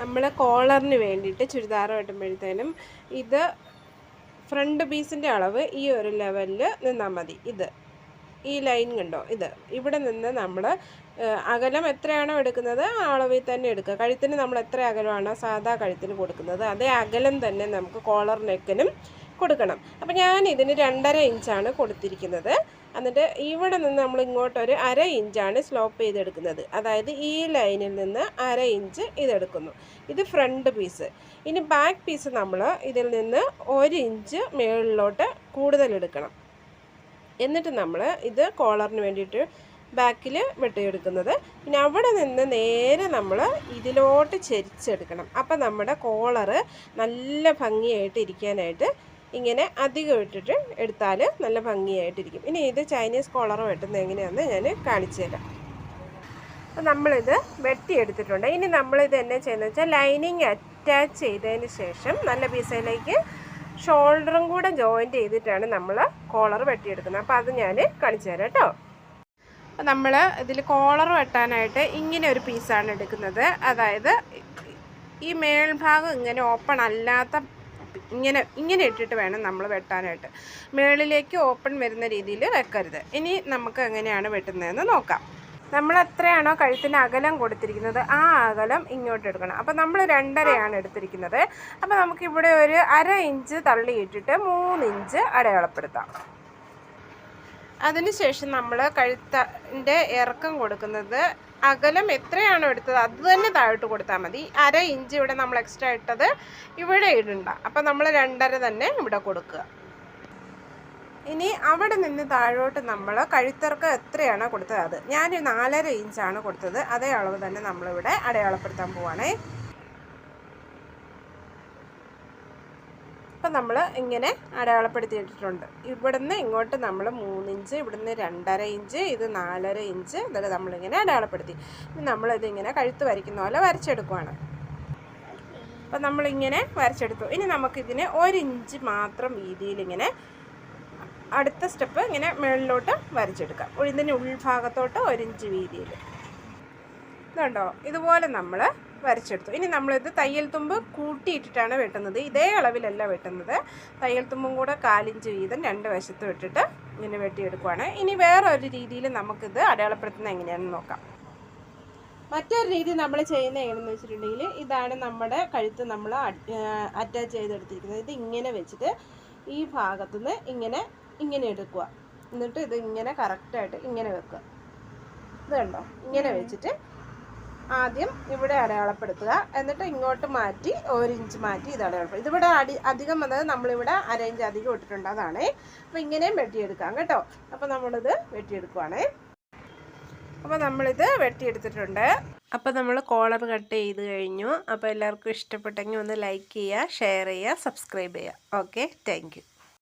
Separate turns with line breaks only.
നമ്മൾ കോളറിന് വേണ്ടിയിട്ട് ചുരിദാർ വെട്ടുമ്പോഴത്തേനും ഇത് ഫ്രണ്ട് പീസിന്റെ അളവ് ഈ ഒരു ലെവലിൽ നിന്നാൽ മതി. ഇത്. ഈ ലൈൻ കണ്ടോ? ഇത്. ഇവിടെ നിന്ന് നമ്മൾ അകലം എത്രയാണോ എടുക്കുന്നത് ആ അളവിൽ തന്നെ എടുക്കുക. കഴുത്തിന് നമ്മൾ എത്ര അകലമാണോ? സാധാ കഴുത്തിന് കൊടുക്കുന്നത്. അതേ അകലം തന്നെ നമുക്ക് കോളർ നെക്കിനും കൊടുക്കണം. അപ്പം ഞാൻ ഇതിന് രണ്ടര ഇഞ്ചാണ് കൊടുത്തിരിക്കുന്നത്. എന്നിട്ട് ഇവിടെ നിന്ന് നമ്മൾ ഇങ്ങോട്ടൊരു അര ഇഞ്ചാണ് സ്ലോപ്പ് ചെയ്തെടുക്കുന്നത്. അതായത് ഈ ലൈനിൽ നിന്ന് അര ഇഞ്ച് ഇതെടുക്കുന്നു. ഇത് ഫ്രണ്ട് പീസ് ഇനി ബാക്ക് പീസ് നമ്മൾ ഇതിൽ നിന്ന് ഒരു ഇഞ്ച് മുകളിലോട്ട് കൂടുതൽ എടുക്കണം. എന്നിട്ട് നമ്മൾ ഇത് കോളറിന് വേണ്ടിയിട്ട് ബാക്കിൽ വെട്ടിയെടുക്കുന്നത്. പിന്നെ അവിടെ നിന്ന് നേരെ നമ്മൾ ഇതിലോട്ട് ചെരിച്ചെടുക്കണം. അപ്പം നമ്മുടെ കോളറ് നല്ല ഭംഗിയായിട്ട് ഇരിക്കാനായിട്ട് ഇങ്ങനെ അധികം ഇട്ടിട്ട് എടുത്താൽ നല്ല ഭംഗിയായിട്ടിരിക്കും. ഇനി ഇത് ചൈനീസ് കോളർ വെട്ടുന്നത് എങ്ങനെയാണെന്ന് ഞാൻ കാണിച്ചു തരാം അപ്പോൾ നമ്മളിത് വെട്ടിയെടുത്തിട്ടുണ്ട്. ഇനി നമ്മളിത് എന്നെ ചെയ്യുന്നത് വെച്ചാൽ ലൈനിങ് അറ്റാച്ച് ചെയ്തതിന് ശേഷം നല്ല പീസയിലേക്ക് ഷോൾഡറും കൂടെ ജോയിന്റ് ചെയ്തിട്ടാണ് നമ്മൾ കോളർ വെട്ടിയെടുക്കുന്നത്. അപ്പോൾ അത് ഞാൻ കാണിച്ചു തരാം കേട്ടോ. അപ്പോൾ നമ്മൾ ഇതിൽ കോളർ വെട്ടാനായിട്ട് ഇങ്ങനെ ഒരു പീസാണ് എടുക്കുന്നത്. അതായത് ഈ മേൽഭാഗം ഇങ്ങനെ ഓപ്പൺ അല്ലാത്ത ഇങ്ങനെ ഇങ്ങനെ ഇട്ടിട്ട് വേണം നമ്മൾ വെട്ടാനായിട്ട്. മുകളിലേക്ക് ഓപ്പൺ വരുന്ന രീതിയിൽ വെക്കരുത്. ഇനി നമുക്ക് എങ്ങനെയാണ് വെട്ടുന്നതെന്ന് നോക്കാം. നമ്മൾ എത്രയാണോ കഴുത്തിന് അകലം കൊടുത്തിരിക്കുന്നത് ആ അകലം ഇങ്ങോട്ട് എടുക്കണം. അപ്പോൾ നമ്മൾ രണ്ടരയാണ് എടുത്തിരിക്കുന്നത്. അപ്പോൾ നമുക്കിവിടെ ഒരു അര ഇഞ്ച് തള്ളിയിട്ടിട്ട് മൂന്ന് ഇഞ്ച് അടയാളപ്പെടുത്താം. അതിനുശേഷം നമ്മൾ കഴുത്തിന്റെ ഇറക്കം കൊടുക്കുന്നത് അകലം എത്രയാണോ എടുത്തത് അത് തന്നെ താഴോട്ട് കൊടുത്താൽ മതി. അര ഇഞ്ച് ഇവിടെ നമ്മൾ എക്സ്ട്രാ ഇട്ടത് ഇവിടെ ഇടണ്ട. അപ്പം നമ്മൾ രണ്ടര തന്നെ ഇവിടെ കൊടുക്കുക. ഇനി അവിടെ നിന്ന് താഴോട്ട് നമ്മൾ കഴുത്തിറക്കം എത്രയാണോ കൊടുത്തത് അത്. ഞാൻ നാലര ഇഞ്ചാണ് കൊടുത്തത്. അതേ അളവ് തന്നെ നമ്മളിവിടെ അടയാളപ്പെടുത്താൻ പോവാണേ. അപ്പം നമ്മൾ ഇങ്ങനെ അടയാളപ്പെടുത്തിയിട്ടുണ്ട് ഇവിടുന്ന് ഇങ്ങോട്ട് നമ്മൾ മൂന്നിഞ്ച് ഇവിടുന്ന് രണ്ടര ഇഞ്ച് ഇത് നാലര ഇഞ്ച് ഇതൊക്കെ നമ്മളിങ്ങനെ അടയാളപ്പെടുത്തി. നമ്മളിത് ഇങ്ങനെ കഴുത്ത് വരയ്ക്കുന്ന പോലെ വരച്ചെടുക്കുവാണ്. അപ്പം നമ്മളിങ്ങനെ വരച്ചെടുത്തു. ഇനി നമുക്കിതിന് ഒരിഞ്ച് മാത്രം വീതിയിലിങ്ങനെ അടുത്ത സ്റ്റെപ്പ് ഇങ്ങനെ മുകളിലോട്ട് വരച്ചെടുക്കാം. ഇതിന്റെ ഉൾഭാഗത്തോട്ട് ഒരിഞ്ച് വീതിയിൽ ഇതുണ്ടോ? ഇതുപോലെ നമ്മൾ വരച്ചെടുത്തു. ഇനി നമ്മളിത് തയ്യൽ തുമ്പ് കൂട്ടിയിട്ടിട്ടാണ് വെട്ടുന്നത്. ഇതേ അളവിലല്ല വെട്ടുന്നത്. തയ്യൽ തുമ്പും കൂടെ കാലിഞ്ച് വീതം രണ്ട് വശത്തും ഇട്ടിട്ട് ഇങ്ങനെ വെട്ടിയെടുക്കുവാണ്. ഇനി വേറൊരു രീതിയിൽ നമുക്കിത് അടയാളപ്പെടുത്തുന്നത് എങ്ങനെയാണെന്ന് നോക്കാം. മറ്റൊരു രീതി നമ്മൾ ചെയ്യുന്ന എങ്ങനെയെന്ന് വെച്ചിട്ടുണ്ടെങ്കിൽ ഇതാണ് നമ്മുടെ കഴുത്ത് നമ്മൾ അറ്റാച്ച് ചെയ്തെടുത്തിരിക്കുന്നത്. ഇത് ഇങ്ങനെ വെച്ചിട്ട് ഈ ഭാഗത്തുനിന്ന് ഇങ്ങനെ ഇങ്ങനെ എടുക്കുക. എന്നിട്ട് ഇത് ഇങ്ങനെ കറക്റ്റായിട്ട് ഇങ്ങനെ വെക്കുക. ഇത് കണ്ടോ ഇങ്ങനെ വെച്ചിട്ട് ആദ്യം ഇവിടെ അടയാളപ്പെടുത്തുക. എന്നിട്ട് ഇങ്ങോട്ട് മാറ്റി ഒരു ഇഞ്ച് മാറ്റി ഇത് അടയാളപ്പെടുത്തുക. ഇതിവിടെ അടി അധികം വന്നത് നമ്മളിവിടെ അര ഇഞ്ച് അധികം ഇട്ടിട്ടുണ്ട്. അതാണ്. അപ്പോൾ ഇങ്ങനെയും വെട്ടിയെടുക്കാം കേട്ടോ. അപ്പോൾ നമ്മളിത് വെട്ടിയെടുക്കുവാണേ. അപ്പോൾ നമ്മളിത് വെട്ടിയെടുത്തിട്ടുണ്ട്. അപ്പോൾ നമ്മൾ കോളർ കട്ട് ചെയ്ത് കഴിഞ്ഞു. അപ്പോൾ എല്ലാവർക്കും ഇഷ്ടപ്പെട്ടെങ്കിൽ ഒന്ന് ലൈക്ക് ചെയ്യുക ഷെയർ ചെയ്യുക സബ്സ്ക്രൈബ് ചെയ്യുക. ഓക്കെ. താങ്ക്